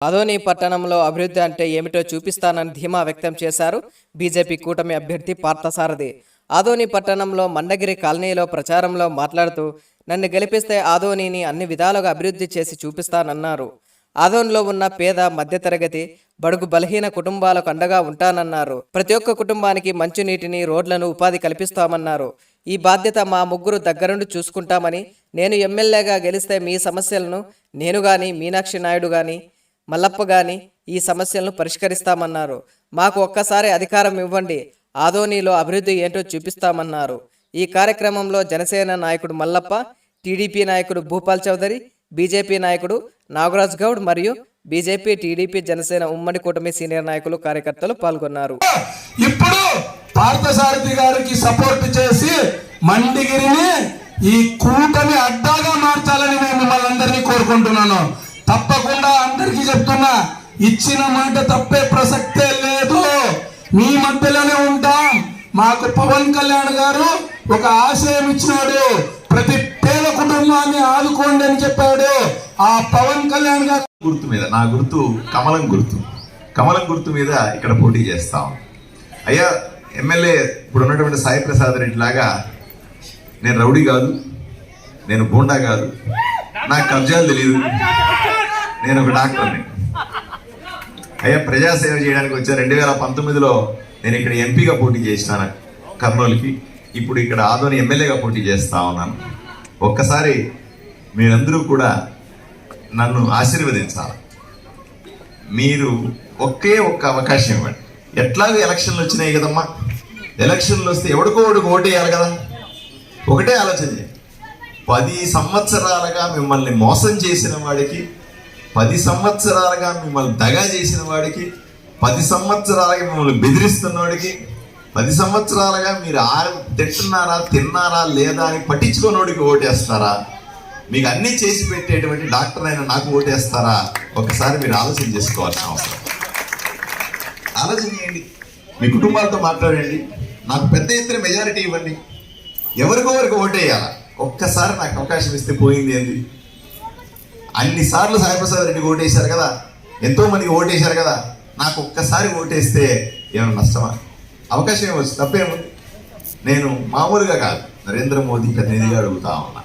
అదోని పట్టణంలో అభివృద్ధి అంటే ఏమిటో చూపిస్తానని ధీమా వ్యక్తం చేశారు బీజేపీ కూటమి అభ్యర్థి పార్థసారథి. ఆదోని పట్టణంలో మండగిరి కాలనీలో ప్రచారంలో మాట్లాడుతూ నన్ను గెలిపిస్తే ఆదోనిని అన్ని విధాలుగా అభివృద్ధి చేసి చూపిస్తానన్నారు. ఆదోన్లో ఉన్న పేద మధ్యతరగతి బడుగు బలహీన కుటుంబాలకు అండగా ఉంటానన్నారు. ప్రతి ఒక్క కుటుంబానికి మంచినీటిని రోడ్లను ఉపాధి కల్పిస్తామన్నారు. ఈ బాధ్యత మా ముగ్గురు దగ్గరుండి చూసుకుంటామని నేను ఎమ్మెల్యేగా గెలిస్తే మీ సమస్యలను నేను కానీ మీనాక్షి నాయుడు కానీ మల్లప్ప గాని ఈ సమస్యలను పరిష్కరిస్తామన్నారు. మాకు ఒక్కసారి అధికారం ఇవ్వండి. ఆదోనిలో అభివృద్ధి ఏంటో చూపిస్తామన్నారు. ఈ కార్యక్రమంలో జనసేన నాయకుడు మల్లప్ప టీడీపీ నాయకుడు భూపాల్ చౌదరి బీజేపీ నాయకుడు నాగరాజ్ గౌడ్ మరియు బీజేపీ టీడీపీ జనసేన ఉమ్మడి కూటమి సీనియర్ నాయకులు కార్యకర్తలు పాల్గొన్నారు. ఇప్పుడు పార్థసారథి గారికి సపోర్ట్ చేసి మండిగిరిని ఈ కూటమి అడ్డాగా మార్చాలని నేను మిమ్మల్ని అందరినీ కోరుకుంటున్నాను. అందరికీ ఇచ్చిన మాట తప్పే ప్రసక్తే లేదు. మీ మధ్యలోనే ఉంటాం. మాకు పవన్ కళ్యాణ్ గారు ఒక ఆశయం ఇచ్చినాడు. ప్రతి పేద కుటుంబాన్ని ఆదుకోండి అని చెప్పాడు. ఆ పవన్ కళ్యాణ్ గారు గుర్తు మీద నా గుర్తు కమలం గుర్తు. కమలం గుర్తు మీద ఇక్కడ పోటీ చేస్తాం అయ్యా ఎమ్మెల్యే ఇప్పుడు ఉన్నటువంటి సాయి ప్రసాద్ రెడ్డి లాగా నేను రౌడీ కాదు నేను బూండా కాదు. నాకు కబ్జాలు తెలియదు నేను ఒక డాక్టర్ని. అయ్యా ప్రజాసేవ చేయడానికి వచ్చా రెండు వేల పంతొమ్మిదిలో నేను ఇక్కడ ఎంపీగా పోటీ చేసినాను కర్నూలుకి ఇప్పుడు ఇక్కడ ఆదోని ఎమ్మెల్యేగా పోటీ చేస్తా ఉన్నాను. ఒక్కసారి మీరందరూ కూడా నన్ను ఆశీర్వదించాలి. మీరు ఒకే ఒక్క అవకాశం ఇవ్వండి. ఎట్లాగో ఎలక్షన్లు వచ్చినాయి కదమ్మా. ఎలక్షన్లు వస్తే ఎవడికో ఒకడికి ఓటేయాలి కదా. ఒకటే ఆలోచన చేయండి. పది సంవత్సరాలుగా మిమ్మల్ని మోసం చేసిన వాడికి పది సంవత్సరాలుగా మిమ్మల్ని దగా చేసిన వాడికి పది సంవత్సరాలుగా మిమ్మల్ని బెదిరిస్తున్నవాడికి పది సంవత్సరాలుగా మీరు ఆ తింటున్నారా తిన్నారా లేదా అని పట్టించుకున్నోడికి ఓటేస్తారా? మీకు అన్ని చేసి పెట్టేటువంటి డాక్టర్ అయిన నాకు ఓటేస్తారా? ఒకసారి మీరు ఆలోచన చేసుకోవాల్సిన అవసరం. ఆలోచన చేయండి మీ కుటుంబాలతో మాట్లాడండి. నాకు పెద్ద ఎత్తున మెజారిటీ ఇవ్వండి. ఎవరికో వరకు ఓటేయాలా? ఒక్కసారి నాకు అవకాశం ఇస్తే పోయింది ఏంది? అన్నిసార్లు సాయిప్రసాద్ రెడ్డికి ఓటేశారు కదా ఎంతో మందికి ఓటేశారు కదా నాకు ఒక్కసారి ఓటేస్తే ఏమైనా నష్టమా? అవకాశం ఏమొచ్చు? తప్పేముంది నేను మామూలుగా కాదు. నరేంద్ర మోదీ ప్రతినిధిగా అడుగుతా ఉన్నా.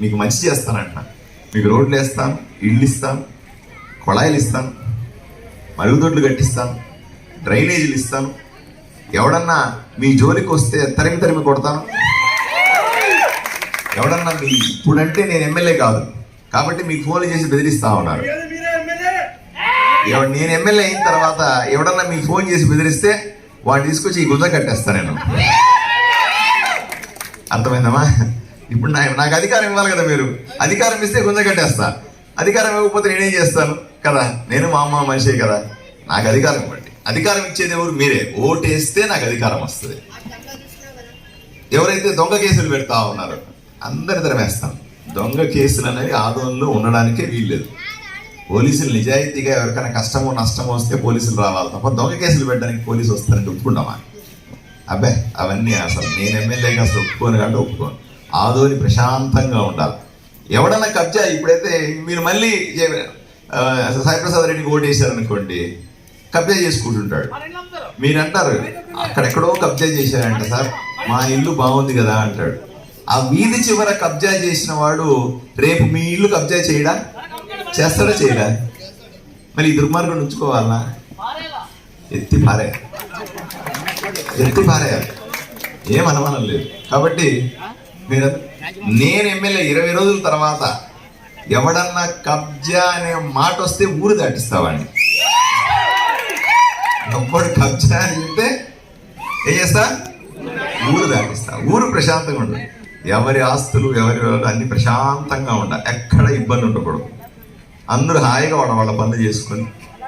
మీకు మంచి చేస్తానంట మీకు రోడ్లు వేస్తాను ఇళ్ళు ఇస్తాను కొళాయిలు ఇస్తాను మరుగుదొడ్లు కట్టిస్తాను డ్రైనేజీలు ఇస్తాను ఎవడన్నా మీ జోలికి వస్తే తరిమి తరిమి కొడతాను. ఎవడన్నా మీ ఇప్పుడంటే నేను ఎమ్మెల్యే కాదు. కాబట్టి మీకు ఫోన్లు చేసి బెదిరిస్తా ఉన్నారు. నేను ఎమ్మెల్యే అయిన తర్వాత ఎవడన్నా మీకు ఫోన్ చేసి బెదిరిస్తే వాడిని తీసుకొచ్చి ఈ గుంజ కట్టేస్తా నేను. అర్థమైందమ్మా? ఇప్పుడు నా నాకు అధికారం ఇవ్వాలి కదా మీరు. అధికారం ఇస్తే గుంజ కట్టేస్తా. అధికారం ఇవ్వకపోతే నేనేం చేస్తాను? కదా నేను మా అమ్మ మనిషే కదా. నాకు అధికారం ఇవ్వండి. అధికారం ఇచ్చేది ఎవరు? మీరే. ఓటేస్తే నాకు అధికారం వస్తుంది. ఎవరైతే దొంగ కేసులు పెడతా ఉన్నారో అందరి తరమేస్తాం దొంగ కేసులు అనేవి ఆదోళనలో ఉండడానికే వీల్లేదు. పోలీసులు నిజాయితీగా ఎవరికైనా కష్టమో నష్టమో వస్తే పోలీసులు రావాలి తప్ప దొంగ కేసులు పెట్టడానికి పోలీసు వస్తారంటే ఒప్పుకుంటామా? అబ్బే అవన్నీ అసలు నేను ఎమ్మెల్యేగా అసలు ఒప్పుకోను కాబట్టి ఒప్పుకోను. ఆదోని ప్రశాంతంగా ఉండాలి. ఎవడన్నా కబ్జా ఇప్పుడైతే మీరు మళ్ళీ సాయిప్రసాద్ రెడ్డికి ఓటేశారనుకోండి కబ్జా చేసుకుంటుంటాడు. మీరు అంటారు అక్కడెక్కడో కబ్జా చేశారంట సార్ మా ఇల్లు బాగుంది కదా అంటాడు. ఆ వీధి చివర కబ్జా చేసిన వాడు రేపు మీ ఇల్లు కబ్జా చేయడా? చేస్తాడా చేయడా? మరి ఈ దుర్మార్గం ఉంచుకోవాలనా? ఎత్తి పారే. ఎత్తి పారేయాలి ఏం అనుమానం లేదు. కాబట్టి మీరు నేను ఎమ్మెల్యే ఇరవై రోజుల తర్వాత ఎవడన్నా కబ్జా అనే మాట వస్తే ఊరు దాటిస్తావాడిని. ఒక్కడు కబ్జా అని చెప్తే ఏం చేస్తా? ఊరు దాటిస్తా. ఊరు ప్రశాంతంగా ఉండదు ఎవరి ఆస్తులు ఎవరి అన్ని ప్రశాంతంగా ఉండాలి ఎక్కడ ఇబ్బంది ఉండకూడదు. అందరూ హాయిగా వాళ్ళ వాళ్ళ పనులు చేసుకొని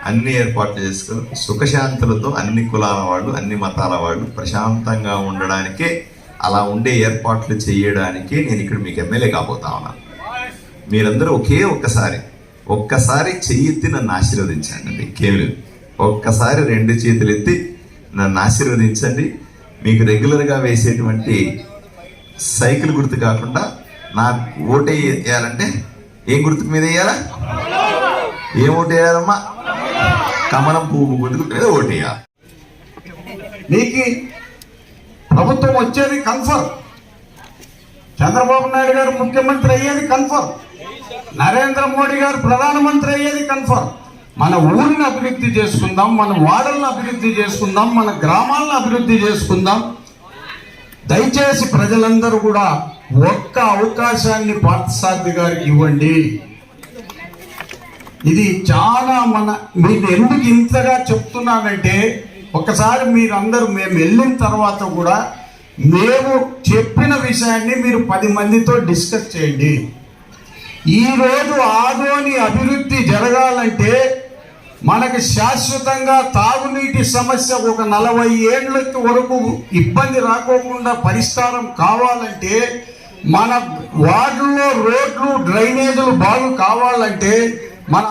అన్ని ఏర్పాట్లు చేసుకొని సుఖశాంతులతో అన్ని కులాల వాళ్ళు అన్ని మతాల వాళ్ళు ప్రశాంతంగా ఉండడానికే అలా ఉండే ఏర్పాట్లు చేయడానికే నేను ఇక్కడ మీకు ఎమ్మెల్యే కాబోతా ఉన్నాను మీరందరూ ఒకే ఒక్కసారి ఒక్కసారి చెయ్యెత్తి నన్ను ఆశీర్వదించండి కేవలం ఒక్కసారి రెండు చేతులు ఎత్తి నన్ను ఆశీర్వదించండి. మీకు రెగ్యులర్గా వేసేటువంటి సైకిల్ గుర్తు కాకుండా నా ఓటే వేయాలంటే ఏం గుర్తు మీద వేయాలా? ఏం వేయాలమ్మా? కమలం పువ్వు గుర్తు మీద ఓటేయాలి నీకు ప్రభుత్వం వచ్చేది కన్ఫర్మ్. చంద్రబాబు నాయుడు గారు ముఖ్యమంత్రి అయ్యేది కన్ఫర్మ్. నరేంద్ర మోడీ గారు ప్రధానమంత్రి అయ్యేది కన్ఫర్మ్. మన ఊరిని అభివృద్ధి చేసుకుందాం మన వాడలను అభివృద్ధి చేసుకుందాం మన గ్రామాలను అభివృద్ధి చేసుకుందాం. దయచేసి ప్రజలందరూ కూడా ఒక్క అవకాశాన్ని పార్థసారథి గారికి ఇవ్వండి. ఇది చాలా మన మీరు ఎందుకు ఇంతగా చెప్తున్నానంటే ఒకసారి మీరందరూ మేము వెళ్ళిన తర్వాత కూడా మేము చెప్పిన విషయాన్ని మీరు పది మందితో డిస్కస్ చేయండి. ఈరోజు ఆదోని అభివృద్ధి జరగాలంటే మనకి శాశ్వతంగా తాగునీటి సమస్య ఒక నలభై ఏళ్ళకి వరకు ఇబ్బంది రాకోకుండా పరిష్కారం కావాలంటే మన వార్డుల్లో రోడ్లు డ్రైనేజీలు బాగు కావాలంటే